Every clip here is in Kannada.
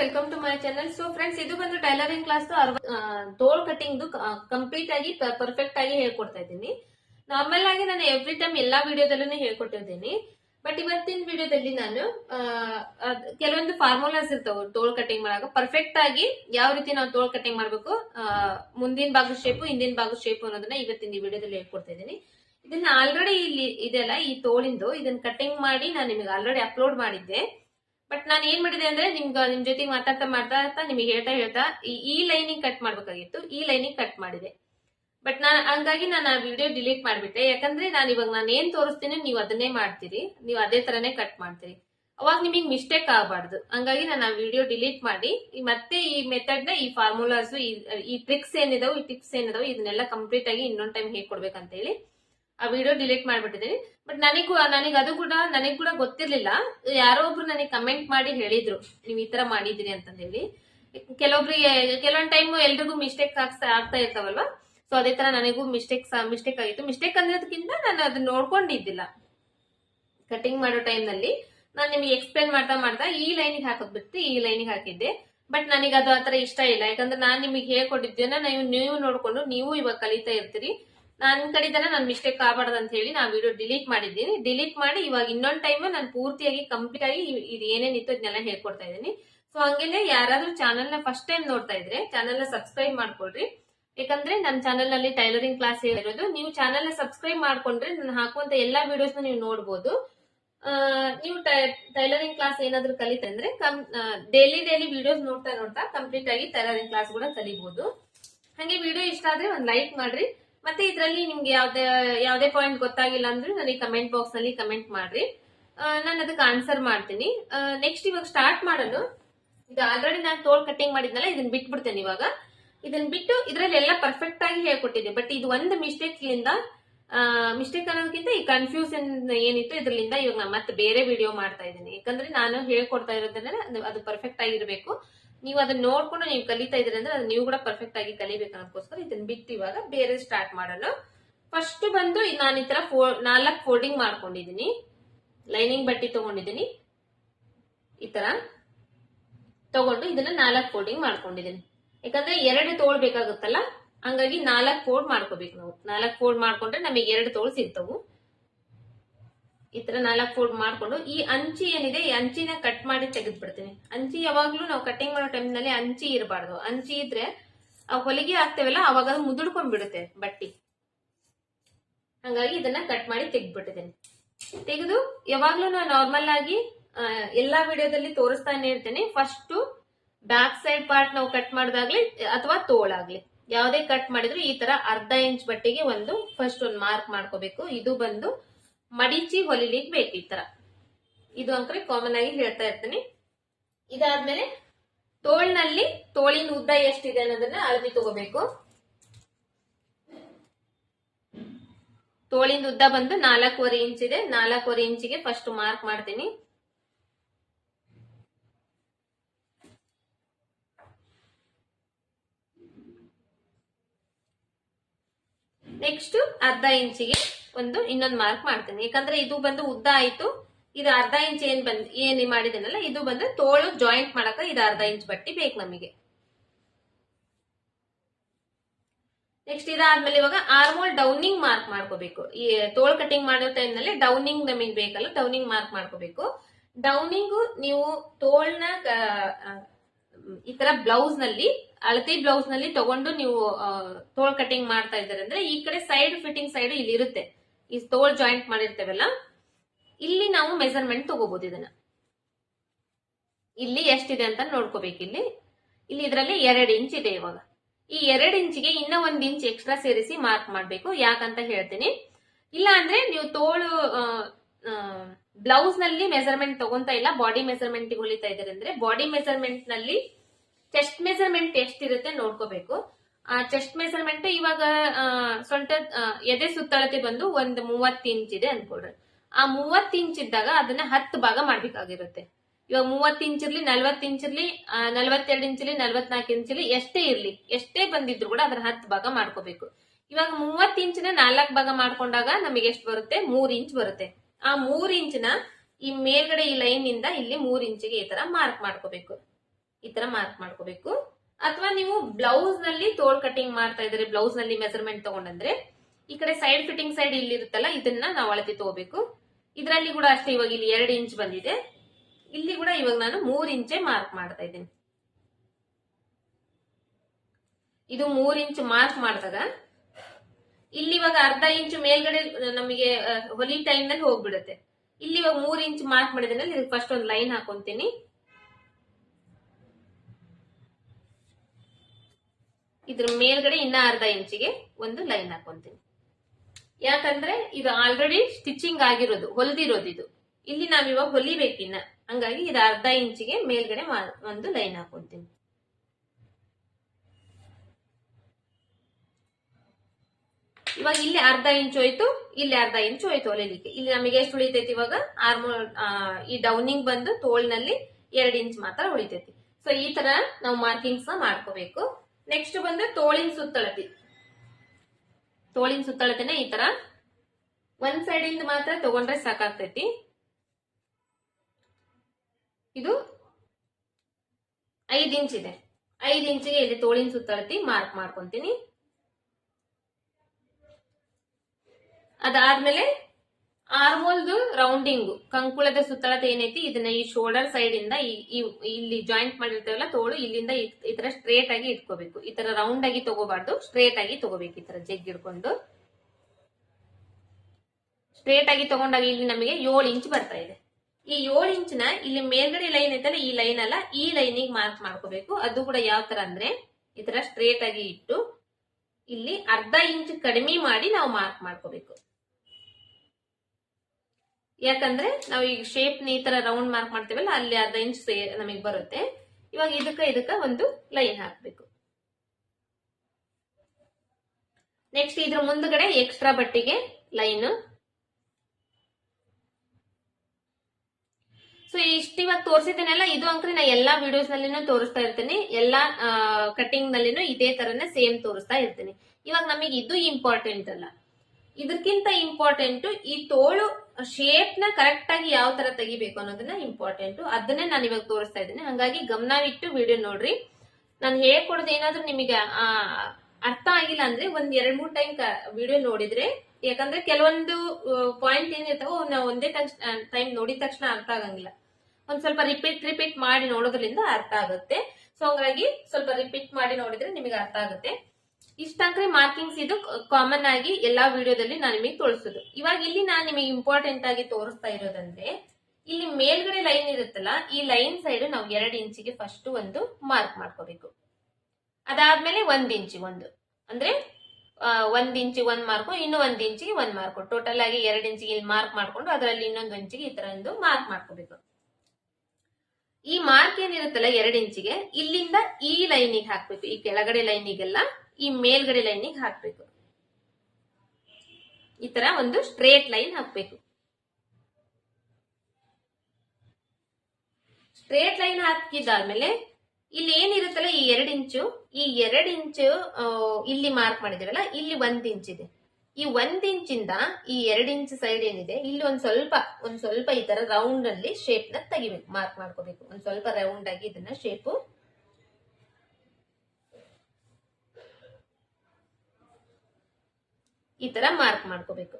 Welcome to my channel so friends ಇದು ಬಂದು ಟೈಲರಿಂಗ್ ಕ್ಲಾಸ್ ತೋಳ್ ಕಟಿಂಗ್ ಕಂಪ್ಲೀಟ್ ಆಗಿ ಪರ್ಫೆಕ್ಟ್ ಆಗಿ ಹೇಳ್ಕೊಡ್ತಾ ಇದ್ದೀನಿ. ನಾರ್ಮಲ್ ಆಗಿ ನಾನು ಎವ್ರಿ ಟೈಮ್ ಎಲ್ಲಾ ವಿಡಿಯೋದಲ್ಲೂ ಹೇಳ್ಕೊಟ್ಟಿದ್ದೀನಿ ಬಟ್ ಇವತ್ತಿನ ವಿಡಿಯೋದಲ್ಲಿ ನಾನು ಕೆಲವೊಂದು ಫಾರ್ಮುಲಾಸ್ ಇರ್ತಾವ ತೋಳ್ ಕಟಿಂಗ್ ಮಾಡಾಕ. ಪರ್ಫೆಕ್ಟ್ ಆಗಿ ಯಾವ ರೀತಿ ನಾವು ತೋಳ್ ಕಟಿಂಗ್ ಮಾಡ್ಬೇಕು ಮುಂದಿನ ಭಾಗದ ಶೇಪ್ ಹಿಂದಿನ ಭಾಗದ ಶೇಪ್ ಅನ್ನೋದನ್ನ ಇವತ್ತಿನ ವಿಡಿಯೋದಲ್ಲಿ ಹೇಳ್ಕೊಡ್ತಾ ಇದ್ದೀನಿ. ಇದನ್ನ ಆಲ್ರೆಡಿ ಇಲ್ಲಿ ಇದೆಲ್ಲ ಈ ತೋಳಿಂದು ಇದನ್ನ ಕಟಿಂಗ್ ಮಾಡಿ ನಾನು ನಿಮಗೆ ಆಲ್ರೆಡಿ ಅಪ್ಲೋಡ್ ಮಾಡಿದ್ದೆ. ಬಟ್ ನಾನು ಏನ್ ಮಾಡಿದೆ ಅಂದ್ರೆ ನಿಮ್ಗೆ, ನಿಮ್ ಜೊತೆ ಮಾತಾಡ್ತಾ ಮಾತಾಡ್ತಾ ನಿಮಗೆ ಹೇಳ್ತಾ ಹೇಳ್ತಾ ಈ- ಲೈನಿಗೆ ಕಟ್ ಮಾಡ್ಬೇಕಾಗಿತ್ತು. ಈ ಲೈನಿಗೆ ಕಟ್ ಮಾಡಿದೆ. ಬಟ್ ನಾನು, ಹಂಗಾಗಿ ನಾನು ಆ ವಿಡಿಯೋ ಡಿಲೀಟ್ ಮಾಡ್ಬಿಟ್ಟೆ. ಯಾಕಂದ್ರೆ ನಾನು ಇವಾಗ ನಾನು ಏನ್ ತೋರಿಸ್ತೀನಿ ನೀವು ಅದನ್ನೇ ಮಾಡ್ತೀರಿ. ನೀವು ಅದೇ ತರನೇ ಕಟ್ ಮಾಡ್ತೀರಿ. ಅವಾಗ ನಿಮಗೆ ಮಿಸ್ಟೇಕ್ ಆಗಬಾರ್ದು. ಹಂಗಾಗಿ ನಾನು ಆ ವಿಡಿಯೋ ಡಿಲೀಟ್ ಮಾಡಿ ಮತ್ತೆ ಈ ಮೆಥಡ್ನ, ಈ ಫಾರ್ಮುಲಾಸ್ ಈ ಟ್ರಿಕ್ಸ್ ಏನಿದಾವ್, ಈ ಟಿಪ್ಸ್ ಏನಿದಾವು, ಇದನ್ನೆಲ್ಲ ಕಂಪ್ಲೀಟ್ ಆಗಿ ಇನ್ನೊಂದ್ ಟೈಮ್ ಹೇಳ್ಕೊಡ್ಬೇಕಂತ ಹೇಳಿ ಆ ವಿಡಿಯೋ ಡಿಲೀಟ್ ಮಾಡ್ಬಿಟ್ಟಿದ್ದೀನಿ ಬಟ್ ನನಗೂ, ನನಗೆ ಅದು ಕೂಡ, ನನಗೆ ಕೂಡ ಗೊತ್ತಿರ್ಲಿಲ್ಲ. ಯಾರೋ ಒಬ್ರು ನನಗೆ ಕಮೆಂಟ್ ಮಾಡಿ ಹೇಳಿದ್ರು, ನೀವು ಈ ತರ ಮಾಡಿದಿರಿ ಅಂತ ಹೇಳಿ. ಕೆಲವೊಬ್ರಿಗೆ, ಕೆಲವೊಂದು ಟೈಮ್ ಎಲ್ರಿಗೂ ಮಿಸ್ಟೇಕ್ ಆಗ್ತಾ ಆಗ್ತಾ ಇರ್ತಾವಲ್ವಾ? ಸೊ ಅದೇ ತರ ನನಗೂ ಮಿಸ್ಟೇಕ್ ಮಿಸ್ಟೇಕ್ ಆಗಿತ್ತು. ಮಿಸ್ಟೇಕ್ ಅನ್ನೋದಕ್ಕಿಂತ ನಾನು ಅದನ್ನ ನೋಡ್ಕೊಂಡಿದ್ದಿಲ್ಲ. ಕಟಿಂಗ್ ಮಾಡೋ ಟೈಮ್ನಲ್ಲಿ ನಲ್ಲಿ ನಾನು ನಿಮಗೆ ಎಕ್ಸ್ಪ್ಲೇನ್ ಮಾಡ್ತಾ ಮಾಡ್ತಾ ಈ ಲೈನಿಗೆ ಹಾಕೋದ್ ಬಿಟ್ಟು ಈ ಲೈನಿಗೆ ಹಾಕಿದ್ದೆ. ಬಟ್ ನನಗೆ ಅದು ಆತರ ಇಷ್ಟ ಇಲ್ಲ. ಯಾಕಂದ್ರೆ ನಾನು ನಿಮಗೆ ಹೇಳ್ಕೊಟ್ಟಿದ್ದೇನೆ ನೀವು ನೋಡ್ಕೊಂಡು, ನೀವು ಇವಾಗ ಕಲಿತಾ ಇರ್ತೀರಿ. ನನ್ನ ಕಡೆ ನನ್ ಮಿಸ್ಟೇಕ್ ಆಗಬಾರ್ದು ಅಂತ ಹೇಳಿ ನಾ ವಿಡಿಯೋ ಡಿಲೀಟ್ ಮಾಡಿದ್ದೀನಿ. ಡಿಲೀಟ್ ಮಾಡಿ ಇವಾಗ ಇನ್ನೊಂದ್ ಟೈಮ್ ನಾನು ಪೂರ್ತಿಯಾಗಿ ಕಂಪ್ಲೀಟ್ ಆಗಿ ಇದು ಏನೇನಿತ್ತು ಅದನ್ನೆಲ್ಲ ಹೇಳ್ಕೊಡ್ತಾ ಇದ್ದೀನಿ. ಸೊ ಹಂಗೇನೆ ಯಾರಾದ್ರೂ ಚಾನಲ್ನ ಫಸ್ಟ್ ಟೈಮ್ ನೋಡ್ತಾ ಇದ್ರೆ ಚಾನಲ್ನ ಸಬ್ಸ್ಕ್ರೈಬ್ ಮಾಡ್ಕೊಳ್ರಿ. ಯಾಕಂದ್ರೆ ನನ್ನ ಚಾನಲ್ನಲ್ಲಿ ಟೈಲರಿಂಗ್ ಕ್ಲಾಸ್ ಇರೋದು. ನೀವು ಚಾನಲ್ನ ಸಬ್ಸ್ಕ್ರೈಬ್ ಮಾಡ್ಕೊಂಡ್ರೆ ನಾನು ಹಾಕುವಂತ ಎಲ್ಲಾ ವಿಡಿಯೋಸ್ ನೀವು ನೋಡ್ಬೋದು. ಆ, ನೀವು ಟೈಲರಿಂಗ್ ಕ್ಲಾಸ್ ಏನಾದ್ರೂ ಕಲಿತಂದ್ರೆ ಡೈಲಿ ಡೈಲಿ ವಿಡಿಯೋಸ್ ನೋಡ್ತಾ ನೋಡ್ತಾ ಕಂಪ್ಲೀಟ್ ಆಗಿ ಟೈಲರಿಂಗ್ ಕ್ಲಾಸ್ ಕೂಡ ಕಲಿಬಹುದು ಹಾಗೆ ವಿಡಿಯೋ ಇಷ್ಟ ಆದ್ರೆ ಒಂದ್ ಲೈಕ್ ಮಾಡ್ರಿ. ಮತ್ತೆ ಇದರಲ್ಲಿ ನಿಮ್ಗೆ ಯಾವ್ದೇ ಯಾವ್ದೇ ಪಾಯಿಂಟ್ ಗೊತ್ತಾಗಿಲ್ಲ ಅಂದ್ರೆ ನನಗೆ ಕಮೆಂಟ್ ಬಾಕ್ಸ್ ಅಲ್ಲಿ ಕಮೆಂಟ್ ಮಾಡ್ರಿ. ನಾನು ಅದಕ್ಕೆ ಆನ್ಸರ್ ಮಾಡ್ತೀನಿ. ನೆಕ್ಸ್ಟ್ ಇವಾಗ ಸ್ಟಾರ್ಟ್ ಮಾಡಲು ಇದು ಆಲ್ರೆಡಿ ನಾನು ತೋಳ್ ಕಟ್ಟಿಂಗ್ ಮಾಡಿದ್ನಲ್ಲ ಇದನ್ನ ಬಿಟ್ಬಿಡ್ತೇನೆ ಇವಾಗ. ಇದನ್ನ ಬಿಟ್ಟು ಇದರಲ್ಲಿ ಎಲ್ಲ ಪರ್ಫೆಕ್ಟ್ ಆಗಿ ಹೇಳ್ಕೊಟ್ಟಿದ್ದೆ. ಬಟ್ ಇದು ಒಂದು ಮಿಸ್ಟೇಕ್ ಇಂದ ಮಿಸ್ಟೇಕ್ ಅನ್ನೋದಕ್ಕಿಂತ ಈ ಕನ್ಫ್ಯೂಷನ್ ಏನಿತ್ತು ಇದ್ರಲ್ಲಿಂದ ಇವಾಗ ನಾನು ಮತ್ತೆ ಬೇರೆ ವಿಡಿಯೋ ಮಾಡ್ತಾ ಇದ್ದೀನಿ. ಯಾಕಂದ್ರೆ ನಾನು ಹೇಳ್ಕೊಡ್ತಾ ಇರೋದ್ರಿಂದ ಅದು ಪರ್ಫೆಕ್ಟ್ ಆಗಿರ್ಬೇಕು. ನೀವು ಅದನ್ನ ನೋಡ್ಕೊಂಡು ನೀವು ಕಲಿತಾ ಇದ್ರಿ ಅಂದ್ರೆ ಅದು ನೀವು ಕೂಡ ಪರ್ಫೆಕ್ಟ್ ಆಗಿ ಕಲಿಬೇಕು ಅನ್ನೋದಕ್ಕೋಸ್ಕರ ಇದನ್ನ ಬಿಟ್ಟು ಇವಾಗ ಬೇರೆ ಸ್ಟಾರ್ಟ್ ಮಾಡೋಣ. ಫಸ್ಟ್ ಬಂದು ನಾನು ಈ ತರ ಫೋ ನಾಲ್ಕು ಫೋಲ್ಡಿಂಗ್ ಮಾಡ್ಕೊಂಡಿದೀನಿ. ಲೈನಿಂಗ್ ಬಟ್ಟೆ ತಗೊಂಡಿದ್ದೀನಿ ಈ ತರ ತಗೊಂಡು ಇದನ್ನ ನಾಲ್ಕು ಫೋಲ್ಡಿಂಗ್ ಮಾಡ್ಕೊಂಡಿದ್ದೀನಿ ಯಾಕಂದ್ರೆ ಎರಡು ತೋಳ್ ಬೇಕಾಗುತ್ತಲ್ಲ, ಹಂಗಾಗಿ ನಾಲ್ಕು ಫೋಲ್ಡ್ ಮಾಡ್ಕೋಬೇಕು ನಾವು. ನಾಲ್ಕು ಫೋಲ್ಡ್ ಮಾಡ್ಕೊಂಡ್ರೆ ನಮಗೆ ಎರಡು ತೋಳ್ ಸಿಗ್ತವು. ಈ ತರ ನಾಲ್ಕು ಫೋಲ್ಡ್ ಮಾಡ್ಕೊಂಡು, ಈ ಅಂಚಿ ಏನಿದೆ, ಈ ಅಂಚಿನ ಕಟ್ ಮಾಡಿ ತೆಗೆದು ಬಿಡ್ತೀನಿ ಅಂಚಿ ಯಾವಾಗ್ಲೂ ನಾವು ಕಟಿಂಗ್ ಮಾಡೋ ಟೈಮ್ನಲ್ಲಿ ಅಂಚಿ ಇರಬಾರ್ದು. ಅಂಚಿ ಇದ್ರೆ ಹೊಲಿಗೆ ಹಾಕ್ತೇವಲ್ಲ ಅವಾಗ ಅದು ಮುದುಡ್ಕೊಂಡ್ ಬಿಡುತ್ತೆ ಬಟ್ಟಿ. ಹಂಗಾಗಿ ಇದನ್ನ ಕಟ್ ಮಾಡಿ ತೆಗ್ದ್ಬಿಟ್ಟಿದ್ದೀನಿ. ತೆಗೆದು, ಯಾವಾಗ್ಲೂ ನಾವು ನಾರ್ಮಲ್ ಆಗಿ ಎಲ್ಲಾ ವಿಡಿಯೋದಲ್ಲಿ ತೋರಿಸ್ತಾನೆ ಇರ್ತೇನೆ. ಫಸ್ಟ್ ಬ್ಯಾಕ್ ಸೈಡ್ ಪಾರ್ಟ್ ನಾವು ಕಟ್ ಮಾಡಿದಾಗ್ಲಿ, ಅಥವಾ ತೋಳಾಗ್ಲಿ. ಯಾವುದೇ ಕಟ್ ಮಾಡಿದ್ರು ಈ ತರ ಅರ್ಧ ಇಂಚ್ ಬಟ್ಟೆಗೆ ಒಂದು ಫಸ್ಟ್ ಒಂದು ಮಾರ್ಕ್ ಮಾಡ್ಕೋಬೇಕು. ಇದು ಬಂದು ಮಡಿಚಿ ಹೊಲಿಲಿಕ್ಕೆ ಬೇಕು ಈ ತರ ಇದು ಅಂಕ್ರೆ ಕಾಮನ್ ಆಗಿ ಹೇಳ್ತಾ ಇರ್ತೀನಿ. ಇದಾದ್ಮೇಲೆ ತೋಳ್ನಲ್ಲಿ ತೋಳಿನ ಉದ್ದ ಎಷ್ಟಿದೆ ಅನ್ನೋದನ್ನ ಅಳತಿ ತಗೋಬೇಕು. ತೋಳಿನ ಉದ್ದ ಬಂದು ನಾಲ್ಕೂವರೆ ಇಂಚ್ ಇದೆ. ನಾಲ್ಕೂವರೆ ಇಂಚಿಗೆ ಫಸ್ಟ್ ಮಾರ್ಕ್ ಮಾಡ್ತೀನಿ. ನೆಕ್ಸ್ಟ್ ಅರ್ಧ ಇಂಚಿಗೆ ಒಂದು ಇನ್ನೊಂದು ಮಾರ್ಕ್ ಮಾಡ್ತೀನಿ. ಯಾಕಂದ್ರೆ ಇದು ಬಂದು ಉದ್ದ ಆಯ್ತು. ಇದು ಅರ್ಧ ಇಂಚ್ ಏನ್ ಬಂದ್, ಏನ್ ಮಾಡಿದನಲ್ಲ, ಇದು ಬಂದು ತೋಳು ಜಾಯಿಂಟ್ ಮಾಡಕ ಇದು ಅರ್ಧ ಇಂಚ್ ಬಟ್ಟಿ ಬೇಕು ನಮಗೆ. ನೆಕ್ಸ್ಟ್ ಇದಾದ್ಮೇಲೆ ಇವಾಗ ಆರ್ಮೋಲ್ ಡೌನಿಂಗ್ ಮಾರ್ಕ್ ಮಾಡ್ಕೋಬೇಕು. ಈ ತೋಳ್ ಕಟಿಂಗ್ ಮಾಡೋ ಟೈಮ್ನಲ್ಲಿ ನಲ್ಲಿ ಡೌನಿಂಗ್ ನಮಗೆ ಬೇಕಲ್ಲ ಡೌನಿಂಗ್ ಮಾರ್ಕ್ ಮಾಡ್ಕೋಬೇಕು. ಡೌನಿಂಗ್ ನೀವು ತೋಳ್ನ ಈ ತರ ಬ್ಲೌಸ್ನಲ್ಲಿ, ಅಳತಿ ಬ್ಲೌಸ್ನಲ್ಲಿ ತಗೊಂಡು ನೀವು ತೋಳ್ ಕಟಿಂಗ್ ಮಾಡ್ತಾ ಇದ್ದಾರೆ ಅಂದ್ರೆ ಈ ಕಡೆ ಸೈಡ್ ಫಿಟ್ಟಿಂಗ್ ಸೈಡ್ ಇಲ್ಲಿ ಇರುತ್ತೆ ಈ ತೋಳ್ ಜಾಯಿಂಟ್ ಮಾಡಿರ್ತೇವಲ್ಲ, ಇಲ್ಲಿ ನಾವು ಮೆಸರ್ಮೆಂಟ್ ತಗೋಬಹುದು ಇದನ್ನ. ಇಲ್ಲಿ ಎಷ್ಟಿದೆ ಅಂತ ನೋಡ್ಕೋಬೇಕು ಇಲ್ಲಿ. ಇಲ್ಲಿ ಇದರಲ್ಲಿ ಎರಡು ಇಂಚ್ ಇದೆ ಇವಾಗ. ಈ ಎರಡು ಇಂಚಿಗೆ ಇನ್ನ ಒಂದ್ ಇಂಚ್ ಎಕ್ಸ್ಟ್ರಾ ಸೇರಿಸಿ ಮಾರ್ಕ್ ಮಾಡ್ಬೇಕು. ಯಾಕಂತ ಹೇಳ್ತೀನಿ. ಇಲ್ಲ ಅಂದ್ರೆ ನೀವು ತೋಳು ಬ್ಲೌಸ್ನಲ್ಲಿ ಮೆಸರ್ಮೆಂಟ್ ತಗೊಂತ ಇಲ್ಲ ಬಾಡಿ ಮೆಸರ್ಮೆಂಟ್ ಹೊಲಿತಾ ಇದ್ದಾರೆ ಅಂದ್ರೆ ಬಾಡಿ ಮೆಸರ್ಮೆಂಟ್ನಲ್ಲಿ ಚೆಸ್ಟ್ ಮೆಸರ್ಮೆಂಟ್ ಎಷ್ಟಿರುತ್ತೆ ನೋಡ್ಕೋಬೇಕು. ಚೆಸ್ಟ್ ಮೆಸರ್ಮೆಂಟ್ ಇವಾಗ ಸೊಂಟ ಎದೆ ಸುತ್ತಳತೆ ಬಂದು ಒಂದು ಮೂವತ್ತು ಇಂಚ್ ಇದೆ ಅನ್ಕೊಳ್ರಿ. ಆ ಮೂವತ್ತು ಇಂಚ್ ಇದ್ದಾಗ ಅದನ್ನ ಹತ್ತು ಭಾಗ ಮಾಡ್ಬೇಕಾಗಿರುತ್ತೆ. ಇವಾಗ ಮೂವತ್ತು ಇಂಚ್ ಇರ್ಲಿ, ನಲ್ವತ್ತು ಇಂಚ್ ಇರ್ಲಿ ನಲ್ವತ್ತೆರಡ್ ನಲ್ವತ್ತೆರಡು ಇಂಚ್ ಇರ್ಲಿ, ನಲ್ವತ್ನಾಲ್ಕು ಇಂಚ್ ಇರ್ಲಿ, ಎಷ್ಟೇ ಇರ್ಲಿ, ಎಷ್ಟೇ ಬಂದಿದ್ರು ಕೂಡ ಅದನ್ನ ಹತ್ತು ಭಾಗ ಮಾಡ್ಕೋಬೇಕು. ಇವಾಗ ಮೂವತ್ತು ಇಂಚಿನ ನಾಲ್ಕು ಭಾಗ ಮಾಡ್ಕೊಂಡಾಗ ನಮಗೆ ಎಷ್ಟು ಬರುತ್ತೆ? ಮೂರ್ ಇಂಚ್ ಬರುತ್ತೆ. ಆ ಮೂರ್ ಇಂಚ್ನ ಈ ಮೇಲ್ಗಡೆ ಈ ಲೈನ್ ಇಂದ ಇಲ್ಲಿ ಮೂರ್ ಇಂಚಿಗೆ ಈ ತರ ಮಾರ್ಕ್ ಮಾಡ್ಕೋಬೇಕು. ಈ ತರ ಮಾರ್ಕ್ ಮಾಡ್ಕೋಬೇಕು. ಅಥವಾ ನೀವು ಬ್ಲೌಸ್ನಲ್ಲಿ ತೋಳ್ ಕಟಿಂಗ್ ಮಾಡ್ತಾ ಇದ್ರೆ ಬ್ಲೌಸ್ನಲ್ಲಿ ಮೆಸರ್ಮೆಂಟ್ ತಗೊಂಡಂದ್ರೆ, ಈ ಕಡೆ ಸೈಡ್ ಫಿಟ್ಟಿಂಗ್ ಸೈಡ್ ಇಲ್ಲಿ ಇರುತ್ತಲ್ಲ, ಇದನ್ನ ನಾವು ಅಳತೆ ತಗೋಬೇಕು. ಇದರಲ್ಲಿ ಕೂಡ ಅಷ್ಟೇ ಇವಾಗ ಇಲ್ಲಿ ಎರಡು ಇಂಚ್ ಬಂದಿದೆ. ಇಲ್ಲಿ ಕೂಡ ಇವಾಗ ನಾನು ಮೂರ್ ಇಂಚೆ ಮಾರ್ಕ್ ಮಾಡ್ತಾ ಇದ್ದೀನಿ. ಇದು ಮೂರ್ ಇಂಚ್ ಮಾರ್ಕ್ ಮಾಡಿದಾಗ, ಇಲ್ಲಿ ಇವಾಗ ಅರ್ಧ ಇಂಚ್ ಮೇಲ್ಗಡೆ ನಮಗೆ ಹೊಲಿ ಟೈಮ್ನಲ್ಲಿ ಹೋಗ್ಬಿಡುತ್ತೆ. ಇಲ್ಲಿ ಇವಾಗ ಮೂರ್ ಇಂಚ್ ಮಾರ್ಕ್ ಮಾಡಿದ್ರೆ ಇದಕ್ಕೆ ಫಸ್ಟ್ ಒಂದು ಲೈನ್ ಹಾಕೊಂತೀನಿ. ಇದ್ರ ಮೇಲ್ಗಡೆ ಇನ್ನ ಅರ್ಧ ಇಂಚಿಗೆ ಒಂದು ಲೈನ್ ಹಾಕೊಂತೀನಿ. ಯಾಕಂದ್ರೆ ಇದು ಆಲ್ರೆಡಿ ಸ್ಟಿಚಿಂಗ್ ಆಗಿರೋದು, ಹೊಲ್ದಿರೋದು ಇದು. ಇಲ್ಲಿ ನಾವಿವಾಗ ಹೊಲಿಬೇಕಿನ್ನ ಹಂಗಾಗಿ ಇದು ಅರ್ಧ ಇಂಚಿಗೆ ಮೇಲ್ಗಡೆ ಒಂದು ಲೈನ್ ಹಾಕೊಂತೀನಿ. ಇವಾಗ ಇಲ್ಲಿ ಅರ್ಧ ಇಂಚ್ ಹೋಯ್ತು, ಇಲ್ಲಿ ಅರ್ಧ ಇಂಚ್ ಹೋಯ್ತು ಹೊಲಿಲಿಕ್ಕೆ. ಇಲ್ಲಿ ನಮಗೆ ಎಷ್ಟು ಉಳಿತೈತಿ ಇವಾಗ? ಆರ್ಮೋ ಈ ಡೌನಿಂಗ್ ಬಂದು ತೋಳಿನಲ್ಲಿ ಎರಡು ಇಂಚ್ ಮಾತ್ರ ಉಳಿತೈತಿ. ಸೊ ಈ ತರ ನಾವು ಮಾರ್ಕಿಂಗ್ಸ್ ಮಾಡ್ಕೋಬೇಕು. ನೆಕ್ಸ್ಟ್ ಬಂದ್ರೆ ತೋಳಿನ ಸುತ್ತಳತಿ. ತೋಳಿನ ಸುತ್ತಳತಿನ ಈ ತರ. ಒಂದ್ ಸೈಡ್ ಇಂದ ಮಾತ್ರ ತಗೊಂಡ್ರೆ ಸಾಕಾಗ್ತೈತಿ. ಇದು ಐದ್ ಇಂಚ್ ಇದೆ. ಐದ್ ಇಂಚಿಗೆ ಇಲ್ಲಿ ತೋಳಿನ ಸುತ್ತಳತಿ ಮಾರ್ಕ್ ಮಾಡ್ಕೊಂತೀನಿ. ಅದಾದ್ಮೇಲೆ ಆರ್ಮೋಲ್ದು ರೌಂಡಿಂಗ್, ಕಂಕುಳದ ಸುತ್ತಳತೆ ಏನೈತಿ, ಇದನ್ನ ಈ ಶೋಲ್ಡರ್ ಸೈಡ್ ಇಂದ ಇಲ್ಲಿ ಜಾಯಿಂಟ್ ಮಾಡಿರ್ತೇವಲ್ಲ ತೋಳು, ಇಲ್ಲಿಂದ ಈ ತರ ಸ್ಟ್ರೇಟ್ ಆಗಿ ಇಟ್ಕೋಬೇಕು. ಈ ತರ ರೌಂಡ್ ಆಗಿ ತಗೋಬಾರ್ದು ಸ್ಟ್ರೇಟ್ ಆಗಿ ತಗೋಬೇಕು ಈ ತರ ಜಗ್ ಹಿಡ್ಕೊಂಡು. ಸ್ಟ್ರೇಟ್ ಆಗಿ ತಗೊಂಡಾಗ ಇಲ್ಲಿ ನಮಗೆ ಏಳು ಇಂಚ್ ಬರ್ತಾ ಇದೆ. ಈ ಏಳು ಇಂಚ್ನ ಇಲ್ಲಿ ಮೇಲ್ಗಡೆ ಲೈನ್ ಐತಲ್ಲ, ಈ ಲೈನ್ ಅಲ್ಲ, ಈ ಲೈನಿಗೆ ಮಾರ್ಕ್ ಮಾಡ್ಕೋಬೇಕು. ಅದು ಕೂಡ ಯಾವ ತರ ಅಂದ್ರೆ, ಈ ತರ ಸ್ಟ್ರೇಟ್ ಆಗಿ ಇಟ್ಟು, ಇಲ್ಲಿ ಅರ್ಧ ಇಂಚ್ ಕಡಿಮೆ ಮಾಡಿ ನಾವು ಮಾರ್ಕ್ ಮಾಡ್ಕೋಬೇಕು. ಯಾಕಂದ್ರೆ ನಾವು ಈಗ ಶೇಪ್ ಈ ತರ ರೌಂಡ್ ಮಾರ್ಕ್ ಮಾಡ್ತೀವಲ್ಲ, ಅಲ್ಲಿ ಅರ್ಧ ಇಂಚ್ ನಮಗೆ ಬರುತ್ತೆ. ಇವಾಗ ಇದಕ್ಕ ಇದಕ್ಕ ಒಂದು ಲೈನ್ ಹಾಕ್ಬೇಕು. ನೆಕ್ಸ್ಟ್ ಇದ್ರ ಮುಂದ್ಗಡೆ ಎಕ್ಸ್ಟ್ರಾ ಬಟ್ಟಿಗೆ ಲೈನ್ ಸೊ ಇಷ್ಟ ಇವಾಗ ತೋರಿಸಿದ್ದೀನಲ್ಲ, ಇದು ಅಂಕ್ರೆ ನಾ ಎಲ್ಲಾ ವಿಡಿಯೋಸ್ ನಲ್ಲಿನೂ ತೋರಿಸ್ತಾ ಇರ್ತೀನಿ. ಎಲ್ಲಾ ಕಟಿಂಗ್ ನಲ್ಲಿನೂ ಇದೇ ತರನೇ ಸೇಮ್ ತೋರಿಸ್ತಾ ಇರ್ತೀನಿ. ಇವಾಗ ನಮಗೆ ಇದು ಇಂಪಾರ್ಟೆಂಟ್ ಅಲ್ಲ. ಇದಕ್ಕಿಂತ ಇಂಪಾರ್ಟೆಂಟ್ ಈ ತೋಳು ಶೇಪ್ನ ಕರೆಕ್ಟ್ ಆಗಿ ಯಾವ ತರ ತೆಗಿಬೇಕು ಅನ್ನೋದನ್ನ ಇಂಪಾರ್ಟೆಂಟ್ ಅದನ್ನೇ ನಾನು ಇವಾಗ ತೋರಿಸ್ತಾ ಇದ್ದೀನಿ. ಹಂಗಾಗಿ ಗಮನವಿಟ್ಟು ವಿಡಿಯೋ ನೋಡ್ರಿ. ನಾನು ಹೇಳ್ಕೊಡೋದು ಏನಾದ್ರೂ ನಿಮಗೆ ಅರ್ಥ ಆಗಿಲ್ಲ ಅಂದ್ರೆ ಒಂದ್ ಎರಡ್ ಮೂರ್ ಟೈಮ್ ವಿಡಿಯೋ ನೋಡಿದ್ರೆ. ಯಾಕಂದ್ರೆ ಕೆಲವೊಂದು ಪಾಯಿಂಟ್ ಏನಿರ್ತಾವೋ ನಾವು ಒಂದೇ ಟೈಮ್ ನೋಡಿದ ತಕ್ಷಣ ಅರ್ಥ ಆಗಂಗಿಲ್ಲ. ಒಂದ್ ಸ್ವಲ್ಪ ರಿಪೀಟ್ ರಿಪೀಟ್ ಮಾಡಿ ನೋಡೋದ್ರಿಂದ ಅರ್ಥ ಆಗುತ್ತೆ. ಸೊ ಹಂಗಾಗಿ ಸ್ವಲ್ಪ ರಿಪೀಟ್ ಮಾಡಿ ನೋಡಿದ್ರೆ ನಿಮಗೆ ಅರ್ಥ ಆಗುತ್ತೆ. ಇಷ್ಟಂಕ್ರೆ ಮಾರ್ಕಿಂಗ್ಸ್ ಇದು ಕಾಮನ್ ಆಗಿ ಎಲ್ಲಾ ವಿಡಿಯೋದಲ್ಲಿ ನಾನು ನಿಮಗೆ ತೋರಿಸೋದು. ಇವಾಗ ಇಲ್ಲಿ ನಾನು ನಿಮಗೆ ಇಂಪಾರ್ಟೆಂಟ್ ಆಗಿ ತೋರಿಸ್ತಾ ಇರೋದಂದ್ರೆ, ಇಲ್ಲಿ ಮೇಲ್ಗಡೆ ಲೈನ್ ಇರುತ್ತಲ್ಲ, ಈ ಲೈನ್ ಸೈಡ್ ನಾವು ಎರಡು ಇಂಚಿಗೆ ಫಸ್ಟ್ ಒಂದು ಮಾರ್ಕ್ ಮಾಡ್ಕೋಬೇಕು. ಅದಾದ್ಮೇಲೆ ಒಂದ್ ಇಂಚಿ ಒಂದು. ಅಂದ್ರೆ ಒಂದ್ ಇಂಚಿ ಒಂದ್ ಮಾರ್ಕು ಇನ್ನು ಒಂದ್ ಇಂಚಿಗೆ ಒಂದ್ ಮಾರ್ಕು ಟೋಟಲ್ ಆಗಿ ಎರಡ್ ಇಂಚಿಗೆ ಇಲ್ಲಿ ಮಾರ್ಕ್ ಮಾಡ್ಕೊಂಡು ಅದರಲ್ಲಿ ಇನ್ನೊಂದು ಇಂಚಿಗೆ ಈ ತರ ಒಂದು ಮಾರ್ಕ್ ಮಾಡ್ಕೋಬೇಕು. ಈ ಮಾರ್ಕ್ ಏನಿರುತ್ತಲ್ಲ ಎರಡ್ ಇಂಚಿಗೆ ಇಲ್ಲಿಂದ ಈ ಲೈನಿಗೆ ಹಾಕ್ಬೇಕು. ಈ ಕೆಳಗಡೆ ಲೈನಿಗೆಲ್ಲ ಈ ಮೇಲ್ಗಡೆ ಲೈನಿಗೆ ಹಾಕ್ಬೇಕು. ಈ ತರ ಒಂದು ಸ್ಟ್ರೇಟ್ ಲೈನ್ ಹಾಕ್ಬೇಕು. ಸ್ಟ್ರೇಟ್ ಲೈನ್ ಹಾಕಿದಾದ್ಮೇಲೆ ಇಲ್ಲಿ ಏನಿರುತ್ತಲ್ಲ ಈ ಎರಡ್ ಇಂಚು ಈ ಎರಡ್ ಇಂಚು ಇಲ್ಲಿ ಮಾರ್ಕ್ ಮಾಡಿದಿರಲ್ಲ ಇಲ್ಲಿ ಒಂದ್ ಇಂಚ್ ಇದೆ. ಈ ಒಂದ್ ಇಂಚಿಂದ ಈ ಎರಡ್ ಇಂಚ್ ಸೈಡ್ ಏನಿದೆ, ಇಲ್ಲಿ ಒಂದ್ ಸ್ವಲ್ಪ ಒಂದ್ ಸ್ವಲ್ಪ ಈ ತರ ರೌಂಡ್ ಅಲ್ಲಿ ಶೇಪ್ನ ತೆಗಿಬೇಕು ಮಾರ್ಕ್ ಮಾಡ್ಕೋಬೇಕು. ಒಂದ್ ಸ್ವಲ್ಪ ರೌಂಡ್ ಆಗಿ ಇದನ್ನ ಶೇಪ್ ಈ ತರ ಮಾರ್ಕ್ ಮಾಡ್ಕೋಬೇಕು.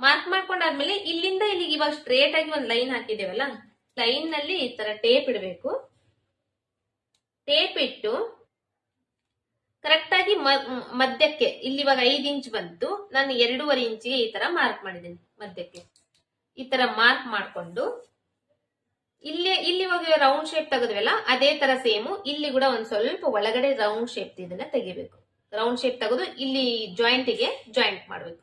ಮಾರ್ಕ್ ಮಾಡ್ಕೊಂಡಾದ್ಮೇಲೆ ಇಲ್ಲಿಂದ ಇಲ್ಲಿಗೆ ಇವಾಗ ಸ್ಟ್ರೇಟ್ ಆಗಿ ಒಂದು ಲೈನ್ ಹಾಕಿದೇವಲ್ಲ ಲೈನ್ನಲ್ಲಿ ಈ ತರ ಟೇಪ್ ಇಡಬೇಕು. ಟೇಪ್ ಇಟ್ಟು ಕರೆಕ್ಟ್ ಆಗಿ ಮಧ್ಯಕ್ಕೆ, ಇಲ್ಲಿ ಇವಾಗ ಐದು ಇಂಚ್ ಬಂತು, ನಾನು ಎರಡೂವರೆ ಇಂಚಿಗೆ ಈ ತರ ಮಾರ್ಕ್ ಮಾಡಿದ್ದೀನಿ ಮಧ್ಯಕ್ಕೆ. ಈ ತರ ಮಾರ್ಕ್ ಮಾಡ್ಕೊಂಡು, ಇಲ್ಲಿ ಇಲ್ಲಿ ಇವಾಗ ರೌಂಡ್ ಶೇಪ್ ತೆಗೆದ್ವಲ್ಲ, ಅದೇ ತರ ಸೇಮು ಇಲ್ಲಿ ಕೂಡ ಒಂದ್ ಸ್ವಲ್ಪ ಒಳಗಡೆ ರೌಂಡ್ ಶೇಪ್ ಇದನ್ನ ತೆಗಿಬೇಕು. ರೌಂಡ್ ಶೇಪ್ ತೆಗೆದು ಇಲ್ಲಿ ಜಾಯಿಂಟಿಗೆ ಜಾಯಿಂಟ್ ಮಾಡಬೇಕು.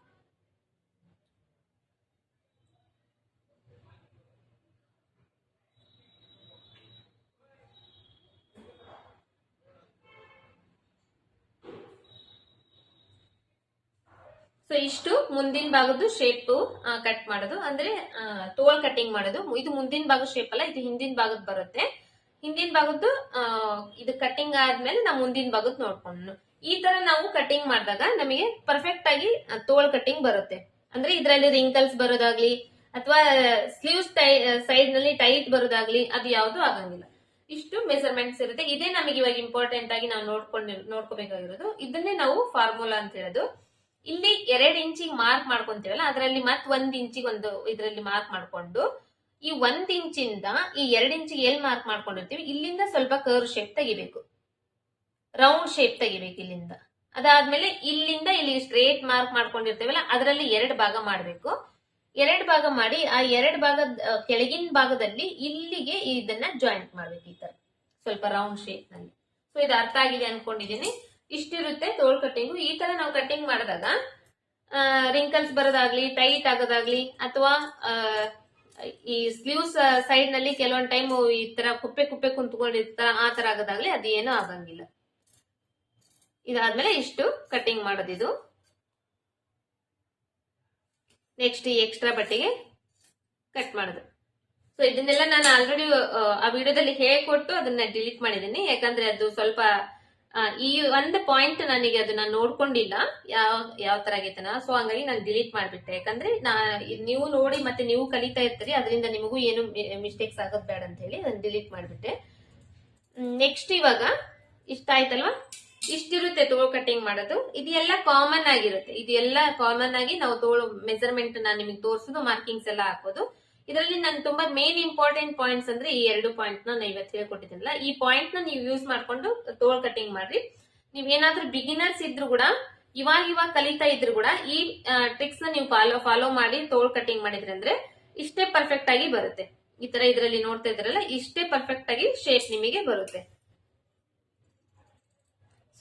ಸೊ ಇಷ್ಟು ಮುಂದಿನ ಭಾಗದ್ದು ಶೇಪ್ ಕಟ್ ಮಾಡೋದು. ಅಂದ್ರೆ ತೋಳ್ ಕಟಿಂಗ್ ಮಾಡೋದು. ಇದು ಮುಂದಿನ ಭಾಗದ ಶೇಪ್ ಅಲ್ಲ, ಇದು ಹಿಂದಿನ ಭಾಗದ ಬರುತ್ತೆ. ಹಿಂದಿನ ಭಾಗದ್ದು ಇದು ಕಟಿಂಗ್ ಆದ್ಮೇಲೆ ನಾವು ಮುಂದಿನ ಭಾಗದ್ ನೋಡ್ಕೊಂಡು ಈ ತರ ನಾವು ಕಟಿಂಗ್ ಮಾಡಿದಾಗ ನಮಗೆ ಪರ್ಫೆಕ್ಟ್ ಆಗಿ ತೋಳ್ ಕಟಿಂಗ್ ಬರುತ್ತೆ. ಅಂದ್ರೆ ಇದರಲ್ಲಿ ರಿಂಕಲ್ಸ್ ಬರೋದಾಗ್ಲಿ, ಅಥವಾ ಸ್ಲೀವ್ಸ್ ಸೈಡ್ನಲ್ಲಿ ಟೈಟ್ ಬರೋದಾಗ್ಲಿ, ಅದು ಯಾವುದು ಆಗಂಗಿಲ್ಲ. ಇಷ್ಟು ಮೆಸರ್ಮೆಂಟ್ಸ್ ಇರುತ್ತೆ. ಇದೇ ನಮಗೆ ಇವಾಗ ಇಂಪಾರ್ಟೆಂಟ್ ಆಗಿ ನಾವು ನೋಡ್ಕೊಂಡು, ನೋಡ್ಕೋಬೇಕಾಗಿರೋದು. ಇದನ್ನೇ ನಾವು ಫಾರ್ಮುಲಾ ಅಂತ ಹೇಳೋದು. ಇಲ್ಲಿ ಎರಡ್ ಇಂಚಿಗೆ ಮಾರ್ಕ್ ಮಾಡ್ಕೊಂತೀವಲ್ಲ, ಅದರಲ್ಲಿ ಮತ್ ಒಂದ್ ಇಂಚಿಗೆ ಒಂದು ಇದರಲ್ಲಿ ಮಾರ್ಕ್ ಮಾಡ್ಕೊಂಡು ಈ ಒಂದ್ ಇಂಚಿಂದ ಈ ಎರಡ್ ಇಂಚಿಗೆ ಎಲ್ ಮಾರ್ಕ್ ಮಾಡ್ಕೊಂಡಿರ್ತೀವಿ? ಇಲ್ಲಿಂದ ಸ್ವಲ್ಪ ಕರ್ವ್ ಶೇಪ್ ತೆಗಿಬೇಕು. ರೌಂಡ್ ಶೇಪ್ ತೆಗಿಬೇಕು ಇಲ್ಲಿಂದ. ಅದಾದ್ಮೇಲೆ ಇಲ್ಲಿಂದ ಇಲ್ಲಿ ಸ್ಟ್ರೇಟ್ ಮಾರ್ಕ್ ಮಾಡ್ಕೊಂಡಿರ್ತೇವಲ್ಲ, ಅದರಲ್ಲಿ ಎರಡು ಭಾಗ ಮಾಡಬೇಕು. ಎರಡು ಭಾಗ ಮಾಡಿ, ಆ ಎರಡು ಭಾಗದ ಕೆಳಗಿನ ಭಾಗದಲ್ಲಿ ಇಲ್ಲಿಗೆ ಇದನ್ನ ಜಾಯಿಂಟ್ ಮಾಡ್ಬೇಕು ಈ ತರ. ಸ್ವಲ್ಪ ರೌಂಡ್ ಶೇಪ್ನಲ್ಲಿ. ಸೊ ಇದು ಅರ್ಥ ಆಗಿದೆ ಅನ್ಕೊಂಡಿದೀನಿ. ಇಷ್ಟಿರುತ್ತೆ ತೋಳ್ ಕಟ್ಟಿಂಗು ಈ ತರ ನಾವು ಕಟ್ಟಿಂಗ್ ಮಾಡಿದಾಗ ರಿಂಕಲ್ಸ್ ಬರೋದಾಗ್ಲಿ ಟೈಟ್ ಆಗೋದಾಗ್ಲಿ, ಅಥವಾ ಈ ಸ್ಲೀವ್ಸ್ ಸೈಡ್ನಲ್ಲಿ ಕೆಲವೊಂದು ಟೈಮ್ ಈ ತರ ಕುಪ್ಪೆ ಕುಪ್ಪೆ ಕುಂತ್ಕೊಂಡಿರ್ತಾರ ಆ ತರ ಆಗದಾಗ್ಲಿ ಅದೇನು ಆಗಂಗಿಲ್ಲ. ಇದಾದ್ಮೇಲೆ ಇಷ್ಟು ಕಟ್ಟಿಂಗ್ ಮಾಡೋದಿದು ನೆಕ್ಸ್ಟ್ ಈ ಎಕ್ಸ್ಟ್ರಾ ಬಟ್ಟೆಗೆ ಕಟ್ ಮಾಡೋದು. ಸೊ ಇದನ್ನೆಲ್ಲ ನಾನು ಆಲ್ರೆಡಿ ಆ ವಿಡಿಯೋದಲ್ಲಿ ಹೇಳ್ಕೊಟ್ಟು ಅದನ್ನ ಡಿಲೀಟ್ ಮಾಡಿದ್ದೀನಿ. ಯಾಕಂದ್ರೆ ಅದು ಸ್ವಲ್ಪ ಈ ಒಂದು ಪಾಯಿಂಟ್ ನನಗೆ ಅದನ್ನ ನೋಡ್ಕೊಂಡಿಲ್ಲ. ಯಾವ ಯಾವ ತರ ಆಗೈತನ? ಸೊ ಹಂಗಾಗಿ ನಾನು ಡಿಲೀಟ್ ಮಾಡ್ಬಿಟ್ಟೆ. ಯಾಕಂದ್ರೆ ನಾ ನೀವು ನೋಡಿ ಮತ್ತೆ ನೀವು ಕಲಿತಾ ಇರ್ತೀರಿ. ಅದರಿಂದ ನಿಮಗೂ ಏನು ಮಿಸ್ಟೇಕ್ಸ್ ಆಗೋದು ಬೇಡ ಅಂತ ಹೇಳಿ ನಾನು ಡಿಲೀಟ್ ಮಾಡಿಬಿಟ್ಟೆ. ನೆಕ್ಸ್ಟ್ ಇವಾಗ ಇಷ್ಟ ಆಯ್ತಲ್ವಾ? ಇಷ್ಟಿರುತ್ತೆ ತೋಳು ಕಟ್ಟಿಂಗ್ ಮಾಡೋದು. ಇದೆಲ್ಲ ಕಾಮನ್ ಆಗಿರುತ್ತೆ. ಇದೆಲ್ಲ ಕಾಮನ್ ಆಗಿ ನಾವು ತೋಳು ಮೆಜರ್ಮೆಂಟ್ ನಾನು ನಿಮಗೆ ತೋರಿಸೋದು ಮಾರ್ಕಿಂಗ್ಸ್ ಎಲ್ಲ ಹಾಕೋದು. ಇದರಲ್ಲಿ ನಾನು ತುಂಬಾ ಮೇನ್ ಇಂಪಾರ್ಟೆಂಟ್ ಪಾಯಿಂಟ್ಸ್ ಅಂದ್ರೆ ಈ ಎರಡು ಪಾಯಿಂಟ್ನ ಇವತ್ತು ಹೇಳ್ಕೊಟ್ಟಿದ್ದೀನಲ್ಲ ಈ ಪಾಯಿಂಟ್ನ ನೀವು ಯೂಸ್ ಮಾಡ್ಕೊಂಡು ತೋಲ್ ಕಟಿಂಗ್ ಮಾಡ್ರಿ. ನೀವ್ ಏನಾದ್ರೂ ಬಿಗಿನರ್ಸ್ ಇದ್ರು ಕೂಡ, ಇವಾಗ ಇವಾಗ ಕಲಿತಾ ಇದ್ರು ಕೂಡ ಈ ಟ್ರಿಕ್ಸ್ನ ನೀವು ಫಾಲೋ ಫಾಲೋ ಮಾಡಿ ತೋಳ್ ಕಟಿಂಗ್ ಮಾಡಿದ್ರೆ ಅಂದ್ರೆ ಇಷ್ಟೇ ಪರ್ಫೆಕ್ಟ್ ಆಗಿ ಬರುತ್ತೆ. ಈ ತರ ಇದರಲ್ಲಿ ನೋಡ್ತಾ ಇದ್ರಲ್ಲ, ಇಷ್ಟೇ ಪರ್ಫೆಕ್ಟ್ ಆಗಿ ಶೇಪ್ ನಿಮಗೆ ಬರುತ್ತೆ.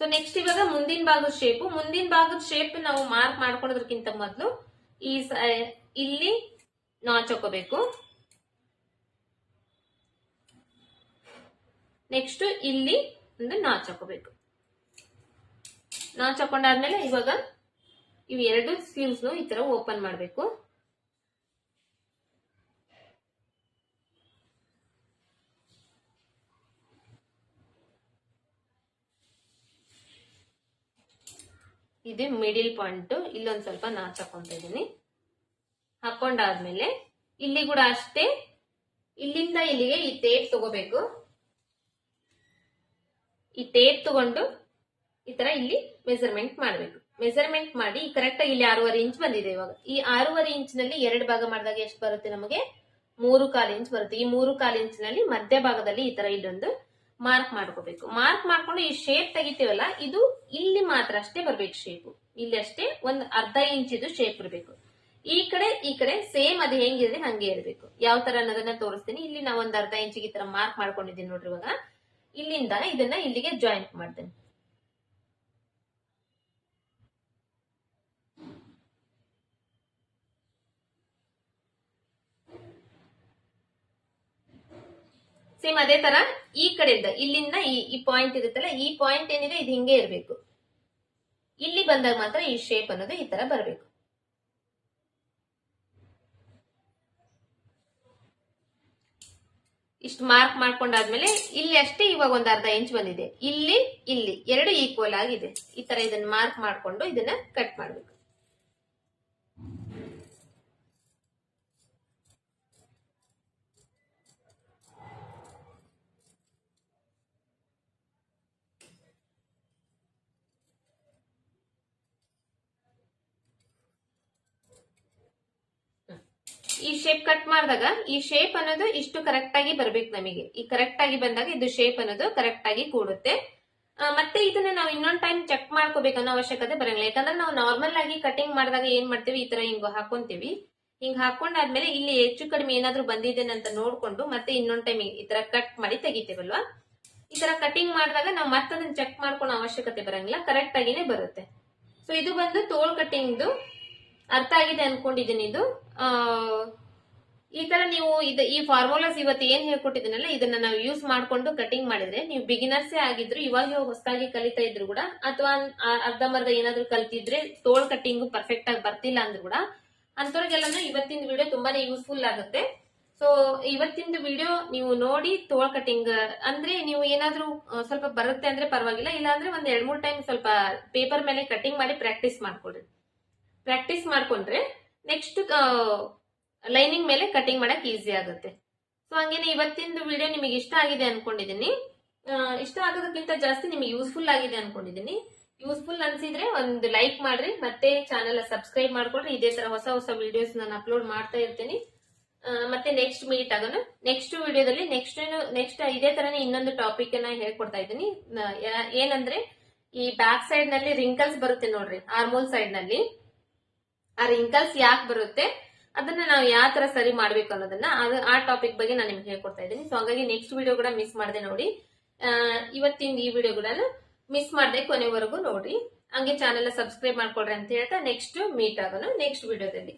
ಸೊ ನೆಕ್ಸ್ಟ್ ಇವಾಗ ಮುಂದಿನ ಭಾಗದ ಶೇಪ್ ಮುಂದಿನ ಭಾಗದ ಶೇಪ್ ನಾವು ಮಾರ್ಕ್ ಮಾಡ್ಕೊಳೋದಕ್ಕಿಂತ ಮೊದಲು ಈ ಇಲ್ಲಿ ನಾಚ್ ಹಾಕೋಬೇಕು ನೆಕ್ಸ್ಟ್ ಇಲ್ಲಿ ಒಂದು ನಾಚ್ ಹಾಕೋಬೇಕು ನಾಚ್ ಹಾಕೊಂಡಾದ್ಮೇಲೆ ಇವಾಗ ಇವ್ ಎರಡು ಸ್ಲೀವ್ಸ್ ಈ ತರ ಓಪನ್ ಮಾಡಬೇಕು. ಇದೆ ಮಿಡಿಲ್ ಪಾಯಿಂಟ್ ಇಲ್ಲೊಂದ್ ಸ್ವಲ್ಪ ನಾಚ್ ಹಾಕೊಂತ ಹಾಕೊಂಡಾದ್ಮೇಲೆ ಇಲ್ಲಿ ಕೂಡ ಅಷ್ಟೇ. ಇಲ್ಲಿಂದ ಇಲ್ಲಿಗೆ ಈ ಟೇಪ್ ತಗೋಬೇಕು. ಈ ಟೇಪ್ ತಗೊಂಡು ಈ ತರ ಇಲ್ಲಿ ಮೆಸರ್ಮೆಂಟ್ ಮಾಡಬೇಕು. ಮೆಸರ್ಮೆಂಟ್ ಮಾಡಿ ಕರೆಕ್ಟ್ ಆಗಿ ಇಲ್ಲಿ ಆರೂವರೆ ಇಂಚ್ ಬಂದಿದೆ ಇವಾಗ. ಈ ಆರೂವರೆ ಇಂಚ್ನಲ್ಲಿ ಎರಡು ಭಾಗ ಮಾಡಿದಾಗ ಎಷ್ಟು ಬರುತ್ತೆ ನಮಗೆ? ಮೂರು ಕಾಲು ಇಂಚ್ ಬರುತ್ತೆ. ಈ ಮೂರು ಕಾಲು ಇಂಚ್ನಲ್ಲಿ ಮಧ್ಯ ಭಾಗದಲ್ಲಿ ಈ ತರ ಇಲ್ಲೊಂದು ಮಾರ್ಕ್ ಮಾಡ್ಕೋಬೇಕು. ಮಾರ್ಕ್ ಮಾಡ್ಕೊಂಡು ಈ ಶೇಪ್ ತೆಗಿತೀವಲ್ಲ, ಇದು ಇಲ್ಲಿ ಮಾತ್ರ ಅಷ್ಟೇ ಬರ್ಬೇಕು ಶೇಪ್ ಇಲ್ಲಿ ಅಷ್ಟೇ ಒಂದ್ ಅರ್ಧ ಇಂಚ್ ಇದು ಶೇಪ್ ಇರಬೇಕು. ಈ ಕಡೆ ಈ ಕಡೆ ಸೇಮ್ ಅದು ಹೆಂಗಿದೆ ಹಂಗೆ ಇರಬೇಕು. ಯಾವ ತರ ಅನ್ನೋದನ್ನ ತೋರಿಸ್ತೀನಿ. ಇಲ್ಲಿ ನಾವು ಒಂದ್ ಅರ್ಧ ಇಂಚಿಗೆ ಈ ತರ ಮಾರ್ಕ್ ಮಾಡ್ಕೊಂಡಿದ್ದೀನಿ ನೋಡ್ರಿ ಇವಾಗ. ಇಲ್ಲಿಂದ ಇದನ್ನ ಇಲ್ಲಿಗೆ ಜಾಯಿಂಟ್ ಮಾಡ್ತೇನೆ. ಸೇಮ್ ಅದೇ ತರ ಈ ಕಡೆಯಿಂದ, ಇಲ್ಲಿಂದ ಈ ಈ ಪಾಯಿಂಟ್ ಇರುತ್ತಲ್ಲ, ಈ ಪಾಯಿಂಟ್ ಏನಿದೆ, ಇದು ಹಿಂಗೆ ಇರಬೇಕು. ಇಲ್ಲಿ ಬಂದಾಗ ಮಾತ್ರ ಈ ಶೇಪ್ ಅನ್ನೋದು ಈ ತರ ಬರಬೇಕು. ಇಷ್ಟು ಮಾರ್ಕ್ ಮಾಡ್ಕೊಂಡಾದ್ಮೇಲೆ ಇಲ್ಲಿ ಅಷ್ಟೇ ಇವಾಗ ಒಂದ್ ಅರ್ಧ ಇಂಚ್ ಬಂದಿದೆ. ಇಲ್ಲಿ ಇಲ್ಲಿ ಎರಡು ಈಕ್ವಲ್ ಆಗಿದೆ. ಈ ತರ ಇದನ್ನ ಮಾರ್ಕ್ ಮಾಡ್ಕೊಂಡು ಇದನ್ನ ಕಟ್ ಮಾಡ್ಬೇಕು. ಈ ಶೇಪ್ ಕಟ್ ಮಾಡಿದಾಗ ಈ ಶೇಪ್ ಅನ್ನೋದು ಇಷ್ಟು ಕರೆಕ್ಟ್ ಆಗಿ ಬರ್ಬೇಕು ನಮಗೆ. ಈ ಕರೆಕ್ಟ್ ಆಗಿ ಬಂದಾಗ ಇದು ಶೇಪ್ ಅನ್ನೋದು ಕರೆಕ್ಟ್ ಆಗಿ ಕೂಡುತ್ತೆ. ಮತ್ತೆ ಇದನ್ನ ನಾವು ಇನ್ನೊಂದ್ ಟೈಮ್ ಚೆಕ್ ಮಾಡ್ಕೋಬೇಕು ಅನ್ನೋ ಅವಶ್ಯಕತೆ ಬರಂಗಿಲ್ಲ. ಯಾಕಂದ್ರೆ ನಾವು ನಾರ್ಮಲ್ ಆಗಿ ಕಟಿಂಗ್ ಮಾಡಿದಾಗ ಏನ್ ಮಾಡ್ತೀವಿ? ಈ ತರ ಹಿಂಗ್ ಹಾಕೊಂತೀವಿ. ಹಿಂಗ್ ಹಾಕೊಂಡಾದ್ಮೇಲೆ ಇಲ್ಲಿ ಹೆಚ್ಚು ಕಡಿಮೆ ಏನಾದ್ರೂ ಬಂದಿದ್ದೇನೆ ಅಂತ ನೋಡ್ಕೊಂಡು ಮತ್ತೆ ಇನ್ನೊಂದ್ ಟೈಮ್ ಈ ತರ ಕಟ್ ಮಾಡಿ ತೆಗಿತೀವಲ್ವಾ? ಈ ತರ ಕಟಿಂಗ್ ಮಾಡಿದಾಗ ನಾವು ಮತ್ತೆ ಅದನ್ನ ಚೆಕ್ ಮಾಡ್ಕೊಳೋ ಅವಶ್ಯಕತೆ ಬರಂಗಿಲ್ಲ. ಕರೆಕ್ಟ್ ಆಗಿನೇ ಬರುತ್ತೆ. ಸೊ ಇದು ಬಂದು ತೋಳ್ ಕಟಿಂಗ್ದು ಅರ್ಥ ಆಗಿದೆ ಅನ್ಕೊಂಡಿದ್ದೀನಿ ಇದು. ಈ ತರ ನೀವು ಇದು, ಈ ಫಾರ್ಮುಲಾಸ್ ಇವತ್ತು ಏನ್ ಹೇಳ್ಕೊಟ್ಟಿದ್ದೀನಲ್ಲ, ಇದನ್ನ ನಾವು ಯೂಸ್ ಮಾಡ್ಕೊಂಡು ಕಟಿಂಗ್ ಮಾಡಿದ್ರೆ, ನೀವು ಬಿಗಿನರ್ಸೇ ಆಗಿದ್ರು, ಇವಾಗ ಹೊಸದಾಗಿ ಕಲಿತಾ ಇದ್ರು ಕೂಡ, ಅಥವಾ ಅರ್ಧಂಬರ್ಧ ಏನಾದ್ರು ಕಲ್ತಿದ್ರೆ ತೋಳ್ ಕಟಿಂಗ್ ಪರ್ಫೆಕ್ಟ್ ಆಗಿ ಬರ್ತಿಲ್ಲ ಅಂದ್ರು ಕೂಡ ಅಂತವ್ರಿಗೆಲ್ಲನೂ ಇವತ್ತಿನ ವಿಡಿಯೋ ತುಂಬಾನೇ ಯೂಸ್ಫುಲ್ ಆಗುತ್ತೆ. ಸೊ ಇವತ್ತಿನ ವಿಡಿಯೋ ನೀವು ನೋಡಿ ತೋಳ್ ಕಟಿಂಗ್ ಅಂದ್ರೆ ನೀವು ಏನಾದ್ರೂ ಸ್ವಲ್ಪ ಬರುತ್ತೆ ಅಂದ್ರೆ ಪರವಾಗಿಲ್ಲ ಇಲ್ಲ ಅಂದ್ರೆ ಒಂದ್ ಎರಡ್ ಮೂರ್ ಟೈಮ್ ಸ್ವಲ್ಪ ಪೇಪರ್ ಮೇಲೆ ಕಟಿಂಗ್ ಮಾಡಿ ಪ್ರಾಕ್ಟೀಸ್ ಮಾಡ್ಕೊಡ್ರಿ ಪ್ರಾಕ್ಟೀಸ್ ಮಾಡ್ಕೊಂಡ್ರೆ ನೆಕ್ಸ್ಟ್ ಲೈನಿಂಗ್ ಮೇಲೆ ಕಟಿಂಗ್ ಮಾಡಕ್ ಈಸಿ ಆಗುತ್ತೆ. ಸೊ ಹಂಗೇನೆ ಇವತ್ತಿನ ವಿಡಿಯೋ ನಿಮಗೆ ಇಷ್ಟ ಆಗಿದೆ ಅನ್ಕೊಂಡಿದ್ದೀನಿ ಇಷ್ಟ ಆಗೋದಕ್ಕಿಂತ ಜಾಸ್ತಿ ನಿಮಗೆ ಯೂಸ್ಫುಲ್ ಆಗಿದೆ ಅನ್ಕೊಂಡಿದ್ದೀನಿ ಯೂಸ್ಫುಲ್ ಅನ್ಸಿದ್ರೆ ಒಂದು ಲೈಕ್ ಮಾಡ್ರಿ, ಮತ್ತೆ ಚಾನೆಲ್ ಸಬ್ಸ್ಕ್ರೈಬ್ ಮಾಡ್ಕೊಳ್ರಿ. ಇದೇ ತರ ಹೊಸ ಹೊಸ ವಿಡಿಯೋಸ್ ನಾನು ಅಪ್ಲೋಡ್ ಮಾಡ್ತಾ ಇರ್ತೀನಿ. ಮತ್ತೆ ನೆಕ್ಸ್ಟ್ ಮೀಟ್ ಆಗೋಣ. ನೆಕ್ಸ್ಟ್ ವಿಡಿಯೋದಲ್ಲಿ ನೆಕ್ಸ್ಟ್ ನೆಕ್ಸ್ಟ್ ಇದೇ ತರನೇ ಇನ್ನೊಂದು ಟಾಪಿಕ್ ಅನ್ನ ಹೇಳ್ಕೊಡ್ತಾ ಇದ್ದೀನಿ. ಏನಂದ್ರೆ ಈ ಬ್ಯಾಕ್ ಸೈಡ್ನಲ್ಲಿ ರಿಂಕಲ್ಸ್ ಬರುತ್ತೆ ನೋಡ್ರಿ ಆರ್ಮೋಲ್ ಸೈಡ್ನಲ್ಲಿ. ಆ ರಿಂಕಲ್ಸ್ ಯಾಕೆ ಬರುತ್ತೆ? ಅದನ್ನ ನಾವು ಯಾವ ತರ ಸರಿ ಮಾಡ್ಬೇಕು ಅನ್ನೋದನ್ನ ಅದು ಆ ಟಾಪಿಕ್ ಬಗ್ಗೆ ನಾನು ನಿಮ್ಗೆ ಹೇಳ್ಕೊಡ್ತಾ ಇದ್ದೀನಿ. ಸೊ ಹಂಗಾಗಿ ನೆಕ್ಸ್ಟ್ ವಿಡಿಯೋ ಕೂಡ ಮಿಸ್ ಮಾಡದೆ ನೋಡಿ. ಇವತ್ತಿನ ಈ ವಿಡಿಯೋ ಕೂಡ ಮಿಸ್ ಮಾಡದೆ ಕೊನೆವರೆಗೂ ನೋಡಿ. ಹಂಗೆ ಚಾನೆಲ್ ಸಬ್ಸ್ಕ್ರೈಬ್ ಮಾಡ್ಕೊಡ್ರಿ ಅಂತ ಹೇಳ್ತಾ ನೆಕ್ಸ್ಟ್ ಮೀಟ್ ಆಗೋಣ ನೆಕ್ಸ್ಟ್ ವಿಡಿಯೋದಲ್ಲಿ